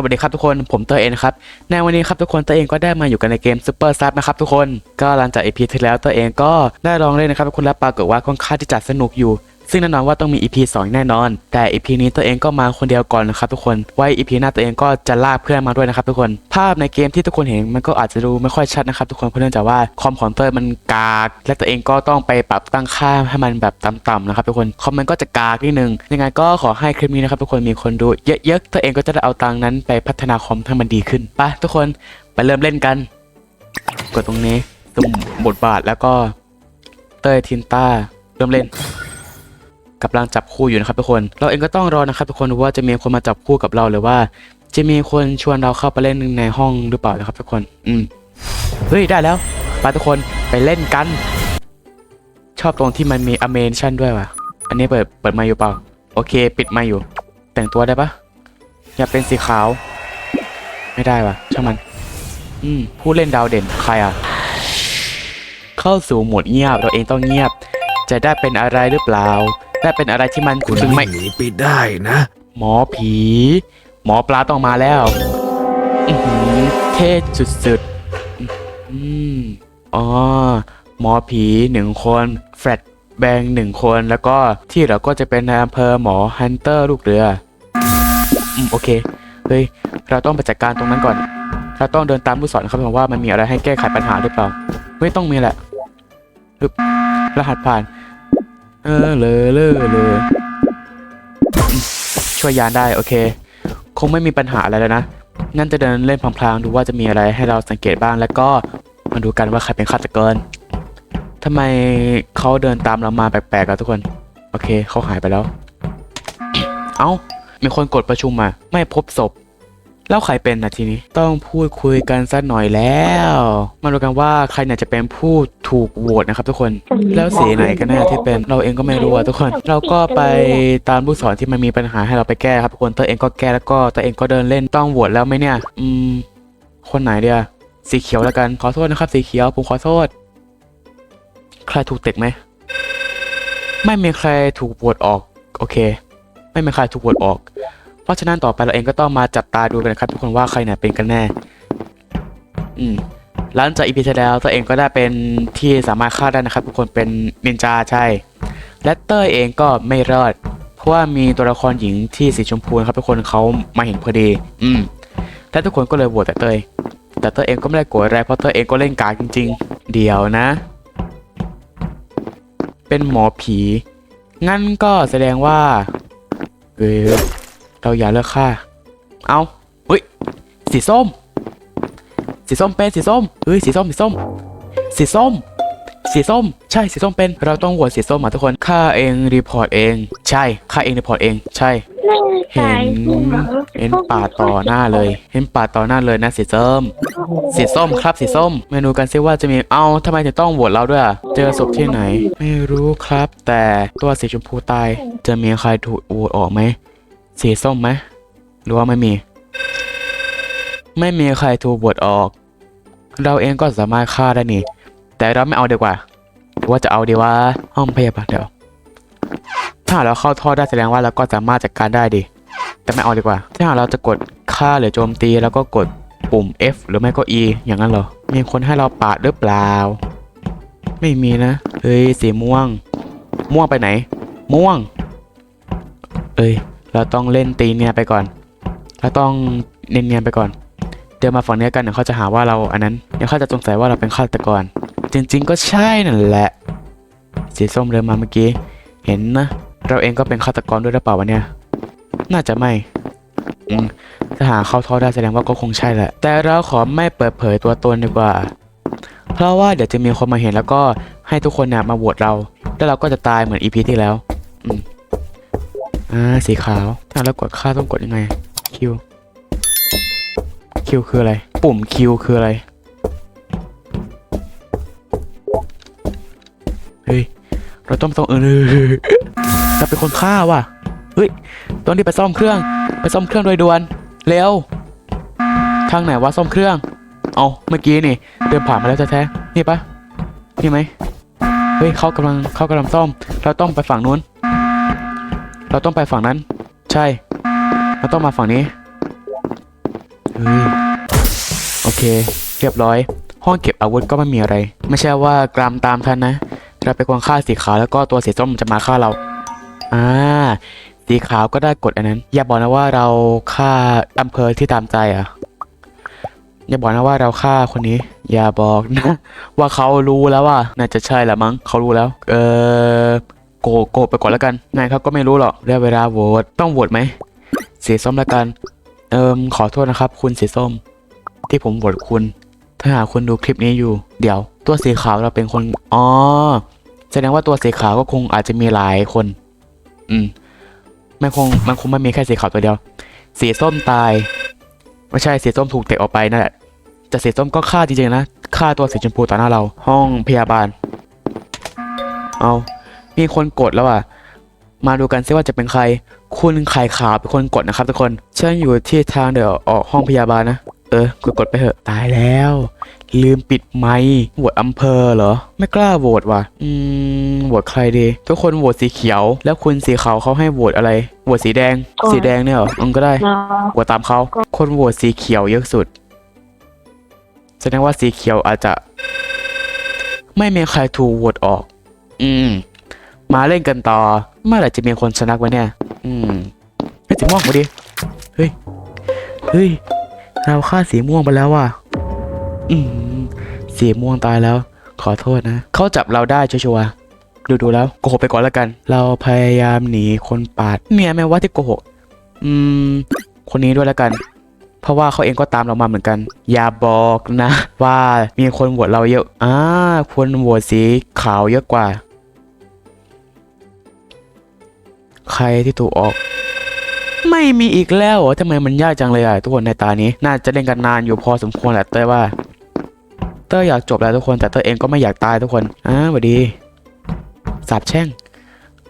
สวัสดีครับทุกคนผมเตอร์เองครับในวันนี้ครับทุกคนเตอร์เองก็ได้มาอยู่กันในเกมซูเปอร์ซับนะครับทุกคนก็หลังจาก EP ที่แล้วเตอร์เองก็ได้ลองเล่นนะครับทุกคนและปรากฏว่าค่อนข้างที่จะสนุกอยู่ ซึ่งแน่นอนว่าต้องมี EP 2 แน่นอน แต่ EP นี้ตัวเองก็มาคนเดียวก่อนนะครับทุกคน ไว้ EP หน้าตัวเองก็จะลากเพื่อนมาด้วยนะครับทุกคน ภาพในเกมที่ทุกคนเห็นมันก็อาจจะดูไม่ค่อยชัดนะครับทุกคนเพราะเนื่องจากว่าคอมของเตอร์มันกากและตัวเองก็ต้องไปปรับตั้งค่าให้มันแบบต่ำๆนะครับทุกคนคอมมันก็จะกากนิดนึงยังไงก็ขอให้คลิปนี้นะครับทุกคนมีคนดูเยอะๆตัวเองก็จะได้เอาตังนั้นไปพัฒนาคอมให้มันดีขึ้นไปทุกคนไปเริ่มเล่นกันกดตรงนี้ตุ่มบทบาทแล้วก็เตยทินต้าเริ่มเล่น กำลังจับคู่อยู่นะครับทุกคน เราเองก็ต้องรอนะครับทุกคนว่าจะมีคนมาจับคู่กับเราหรือว่า จะมีคนชวนเราเข้าไปเล่นในห้องหรือเปล่านะครับทุกคน อืมเฮ้ยได้แล้วไปทุกคนไปเล่นกัน ชอบตรงที่มันมีอเมนชั่นด้วยว่ะ อันนี้เปิดเปิดมาอยู่เปล่า โอเค ปิดมาอยู่ แต่งตัวได้ปะอยากเป็นสีขาว ไม่ได้ว่ะช่างมัน อืมผู้เล่นดาวเด่นใครอะ เข้าสู่โหมดเงียบเราเองต้องเงียบ จะได้เป็นอะไรหรือเปล่า ได้เป็นอะไรที่มันคุณถึงไม่ไม่หนีไปได้นะ หมอผี หมอปลาต้องมาแล้วอื้อหือเท่สุดๆอืมอ๋อหมอผีหนึ่งคนแฟลตแบงหนึ่งคนแล้วก็ที่เหลือก็จะเป็นนายอำเภอหมอฮันเตอร์ลูกเรืออืมโอเคเฮ้ยเราต้องไปจัดการตรงนั้นก่อน เราต้องเดินตามผู้สอนครับผมว่ามันมีอะไรให้แก้ไขปัญหาหรือเปล่า ไม่ต้องมีแหละฮึบรหัสผ่าน เออเลยเลยเลยช่วยยานได้โอเค คงไม่มีปัญหาอะไรแล้วนะงั้นจะเดินเล่นพลางๆดูว่าจะมีอะไรให้เราสังเกตบ้างแล้วก็มาดูกันว่าใครเป็นฆาตกรทำไมเขาเดินตามเรามาแปลกๆอะทุกคน โอเคเขาหายไปแล้ว เอ้ามีคนกดประชุมมาไม่พบศพ แล้วใครเป็นนะทีนี้ ต้องพูดคุยกันสักหน่อยแล้ว มาดูกันว่าใครเนี่ยจะเป็นผู้ถูกโหวตนะครับทุกคน แล้วสีไหนกันแน่ที่เป็นเราเองก็ไม่รู้อะทุกคน เราก็ไปตามผู้สอนที่มันมีปัญหาให้เราไปแก้ครับทุกคนตัวเองก็แก้แล้วก็ตัวเองก็เดินเล่นต้องโหวตแล้วไหมเนี่ย อืม คนไหนเดียสีเขียวแล้วกันขอโทษนะครับสีเขียวผมขอโทษ ใครถูกเตะไหมไม่มีใครถูกโหวตออก โอเค ไม่มีใครถูกโหวตออก เพราะฉะนั้นต่อไปเราเองก็ต้องมาจับตาดูกันนะครับทุกคนว่าใครเนี่ยเป็นกันแน่ อืมหลังจากอีพีที่แล้วตัวเองก็ได้เป็นที่สามารถฆ่าได้นะครับ ทุกคนเป็นนินจาใช่ และเต้ยเองก็ไม่รอด เพราะว่ามีตัวละครหญิงที่สีชมพูครับทุกคนเขามาเห็นพอดี อืมและทุกคนก็เลยโหวตแต่เต้ยแต่เต้ยเองก็ไม่ได้โกรธอะไรเพราะเต้ยเองก็เล่นกากจริง ๆ เดี๋ยวนะ เป็นหมอผี งั้นก็แสดงว่าเออ เราอย่าเลิกฆ่า เอาอุ้ย สีส้ม สีส้มเป็นสีส้ม เฮ้ย สีส้ม สีส้ม สีส้ม สีส้ม ใช่ สีส้มเป็น เราต้องโหวตสีส้มมาทุกคนข้าเอง รีพอร์ตเอง ใช่ข้าเองรีพอร์ตเอง ใช่ เห็น เห็นป่าต่อหน้าเลย เห็นป่าต่อหน้าเลยนะสีส้ม สีส้มครับสีส้ม เมนูกันซิว่าจะมี เอาทำไมถึงต้องโหวตเราด้วยอะเจอศพที่ไหน ไม่รู้ครับ แต่ตัวสีชมพูตาย จะมีใครถูกโหวตออกไหม สีส้มไหมหรือว่าไม่มี ไม่มีใครถูกโหวตออก เราเองก็สามารถฆ่าได้นี่ แต่เราไม่เอาดีกว่าหรือว่าจะเอาดีว่าห้องพยาบาลเดี๋ยวถ้าเราเข้าท่อได้แสดงว่าเราก็สามารถจัดการได้ดิแต่ไม่เอาดีกว่า ถ้าเราจะกดฆ่าหรือโจมตีแล้วก็กดปุ่ม F หรือไม่ก็ E อย่างนั้นเหรอ มีคนให้เราปาดหรือเปล่า ไม่มีนะ เฮ้ยสีม่วง ม่วงไปไหน ม่วง เอ้ย เราต้องเล่นตีเนียนไปก่อนเราต้องเนียนๆไปก่อน เดี๋ยวมาฝั่งนี้กันเดี๋ยวเขาจะหาว่าเราอันนั้นเดี๋ยวเขาจะสงสัยว่าเราเป็นฆาตกร จริง ๆ ก็ใช่นั่นแหละสีส้มเดินมาเมื่อกี้ เห็นนะ เราเองก็เป็นฆาตกรด้วยหรือเปล่าวะเนี่ย น่าจะไม่ถ้าหาเข้าท่อได้แสดงว่าก็คงใช่แหละ แต่เราขอไม่เปิดเผยตัวตนดีกว่า เพราะว่าเดี๋ยวจะมีคนมาเห็นแล้วก็ให้ทุกคนเนี่ยมาโหวตเรา แล้วเราก็จะตายเหมือนอีพีที่แล้ว อืม อ่าสีขาว ถ้าเรากดค่าต้องกดยังไงคิวคิวคืออะไร ปุ่มคิวคืออะไร เฮ้ย เราต้องต้องเออเราเป็นคนฆ่าว่ะ เฮ้ยต้องรีบไปซ่อมเครื่อง ไปซ่อมเครื่องโดยด่วน เร็ว ทางไหนวะซ่อมเครื่อง เอาเมื่อกี้นี่ เดินผ่านมาแล้วแท้ๆนี่ปะนี่ไหมเฮ้ยเขากำลังเขากำลังซ่อม เราต้องไปฝั่งนู้น เราต้องไปฝั่งนั้น ใช่ เราต้องมาฝั่งนี้เฮ้ยโอเค เรียบร้อย ห้องเก็บอาวุธก็ไม่มีอะไร ไม่ใช่ว่ากรามตามทันนะเราไปนคนฆ่าสีขาวแล้วก็ตัวสีส้มจะมาฆ่าเรา อ่า สีขาวก็ได้กดอันนั้น อย่าบอกนะว่าเราฆ่าอำเภอที่ตามใจอะ อย่าบอกนะว่าเราฆ่าคนนี้ อย่าบอกนะ ว่าเขารู้แล้วว่า น่าจะใช่ละมั้ง เขารู้แล้ว เออ โกโกไปก่อนแล้วกันนายเขาก็ไม่รู้หรอกได้เวลาโหวตต้องโหวตไหมเสียส้มแล้วกัน เอิมขอโทษนะครับ คุณเสียส้ม ที่ผมโหวตคุณ ถ้าหากคุณดูคลิปนี้อยู่ เดี๋ยว ตัวสีขาวเราเป็นคนอ๋อแสดงว่าตัวสีขาวก็คงอาจจะมีหลายคน อืมมันคงมันคงไม่มีแค่สีขาวตัวเดียว สีส้มตาย ไม่ใช่สีส้มถูกเตะออกไปนั่นแหละแต่สีส้มก็ฆ่าจริงๆนะฆ่าตัวสีชมพูต่อหน้าเรา ห้องพยาบาล เอา มีคนกดแล้วอะ มาดูกันซิว่าจะเป็นใคร คุณไข่ขาวเป็นคนกดนะครับทุกคนฉันอยู่ที่ทางเดี๋ยวออกห้องพยาบาลนะ เออกดกดไปเถอะ ตายแล้ว ลืมปิดไมค์โหวตอำเภอเหรอ ไม่กล้าโหวตว่ะ อืม โหวตใครดี ทุกคนโหวตสีเขียว แล้วคุณสีขาวเขาให้โหวตอะไร โหวตสีแดงก็สีแดงเนี่ยเหรออืมก็ได้เราโหวตตามเขา คนโหวตสีเขียวเยอะสุด แสดงว่าสีเขียวอาจจะ ไม่มีใครถูกโหวตออก อืม มาเล่นกันต่อ เมื่อไหร่จะมีคนชนะวะเนี่ย อืมเฮ้ยสีม่วงมาดิ เฮ้ย เฮ้ย เราฆ่าสีม่วงไปแล้วว่ะ อืมสีม่วงตายแล้ว ขอโทษนะ เขาจับเราได้ชัวร์ๆดูดูๆแล้วโกหกไปก่อนแล้วกัน เราพยายามหนีคนปาดเมียแม่ว่าที่โกหก อืม คนนี้ด้วยแล้วกัน เพราะว่าเขาเองก็ตามเรามาเหมือนกัน อย่าบอกนะ ว่ามีคนโหวตเราเยอะ อ่า คนโหวตสีขาวเยอะกว่า ใครที่ถูกออก ไม่มีอีกแล้วเหรอทำไมมันยากจังเลยอะทุกคนในตานี้ น่าจะเล่นกันนานอยู่พอสมควรแหละเต้ยว่า เต้ยอยากจบแล้วทุกคน แต่เต้ยเองก็ไม่อยากตายทุกคนอ่าสวัสดีสาบแช่ง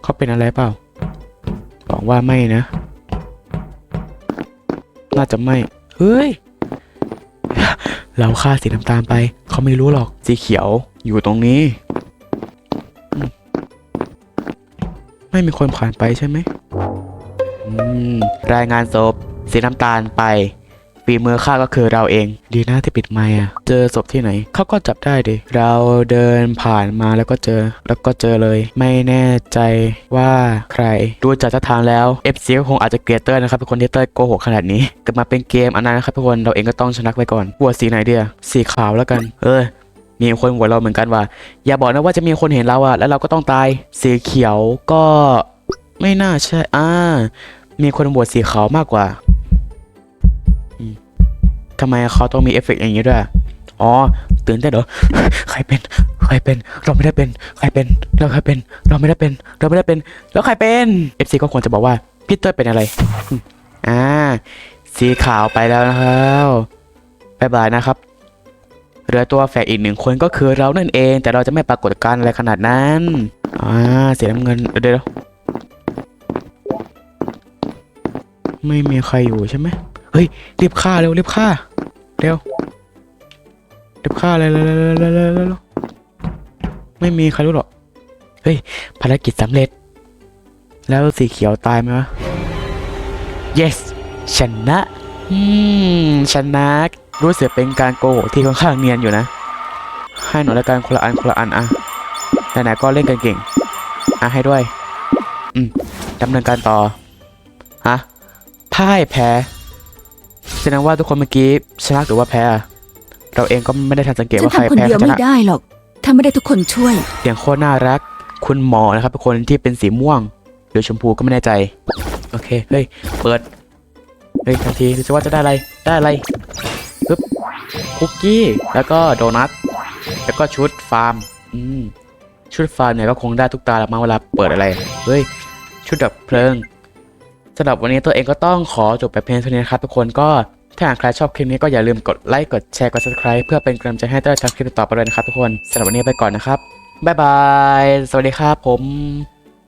เขาเป็นอะไรเปล่าหวังว่าไม่นะ น่าจะไม่ เฮ้ย เราฆ่าสีน้ำตาลไป เขาไม่รู้หรอก สีเขียวอยู่ตรงนี้ ไม่มีคนผ่านไปใช่ไหมอืมรายงานศพสีน้ำตาลไปฝีมือข้าก็คือเราเอง ดีนะที่ปิดไมค์อะเจอศพที่ไหนเขาก็จับได้ดิเราเดินผ่านมาแล้วก็เจอ แล้วก็เจอเลย ไม่แน่ใจว่าใคร ดูจากท่าทางแล้ว FC ก็คงอาจจะเกลียดเต้ยนะครับเป็นคนที่เต้ยโกหกขนาดนี้เกิดมาเป็นเกมอันนั้นนะครับทุกคนเราเองก็ต้องชนะไปก่อนหัวดสีไหนเดียสีขาวแล้วกัน เออ มีคนหัวเราเหมือนกันว่า อย่าบอกนะว่าจะมีคนเห็นเราอะแล้วเราก็ต้องตายสีเขียวก็ไม่น่าใช่อ่ามีคนบวชสีขาวมากกว่าทำไมเขาต้องมีเอฟเฟกต์อย่างนี้ด้วย อ๋อ ตื่นเต้นเหรอ ใครเป็น ใครเป็น เราไม่ได้เป็น ใครเป็น เราใครเป็น เราไม่ได้เป็น เราไม่ได้เป็น แล้วใครเป็น FC ก็ควรจะบอกว่าพี่เต้ยเป็นอะไร อ่า สีขาวไปแล้วนะครับ บ๊ายบายนะครับ เหลือตัวแฝดอีกหนึ่งคนก็คือเรานั่นเอง แต่เราจะไม่ปรากฏการอะไรขนาดนั้นอ่าเสีน้ำเงินเดี๋ยวเดี๋ยวไม่มีใครอยู่ใช่ไหมเฮ้ยรีบฆ่าเร็วรีบฆ่าเร็วรีบฆ่าเลยเร็วเร็วเร็วเร็วเร็วเร็วไม่มีใครรู้หรอกเฮ้ยภารกิจสำเร็จ แล้วสีเขียวตายไหมวะ yes ชนะ อืม ชนะ รู้สึกเป็นการโกหกที่ค่อนข้างเนียนอยู่นะ ให้หน่อยละกันคนละอันคนละอันอะไหนๆก็เล่นกันเก่งอะให้ด้วย อืมดำเนินการต่อ ฮะพ่ายแพ้แสดงว่าทุกคนเมื่อกี้ชนะหรือว่าแพ้อะเราเองก็ไม่ได้ทันสังเกตฉันว่าใครทำคนแพ้เดียวใครชไม่นะได้หรอก ถ้าไม่ได้ทุกคนช่วย เสียงโคตรน่ารัก คุณหมอนะครับเป็นคนที่เป็นสีม่วงหรือชมพูก็ไม่แน่ใจ โอเค เฮ้ย เปิด เฮ้ยทันทีดูสิว่าจะได้อะไร ได้อะไร ปึ๊บคุกกี้ แล้วก็โดนัท แล้วก็ชุดฟาร์ม อืม ชุดฟาร์มเนี่ยก็คงได้ทุกตาละมั้งเวลาเปิดอะไร เฮ้ย ชุดดับเพลิงสำหรับวันนี้ตัวเองก็ต้องขอจบไปเพียงเท่านี้นะครับทุกคนก็ถ้าหากใครชอบคลิปนี้ก็อย่าลืมกดไลค์กดแชร์กด subscribe เพื่อเป็นกำลังใจให้เต้ทำคลิปต่อไปเลยนะครับทุกคนสำหรับวันนี้ไปก่อนนะครับบ๊ายบาย สวัสดีครับผม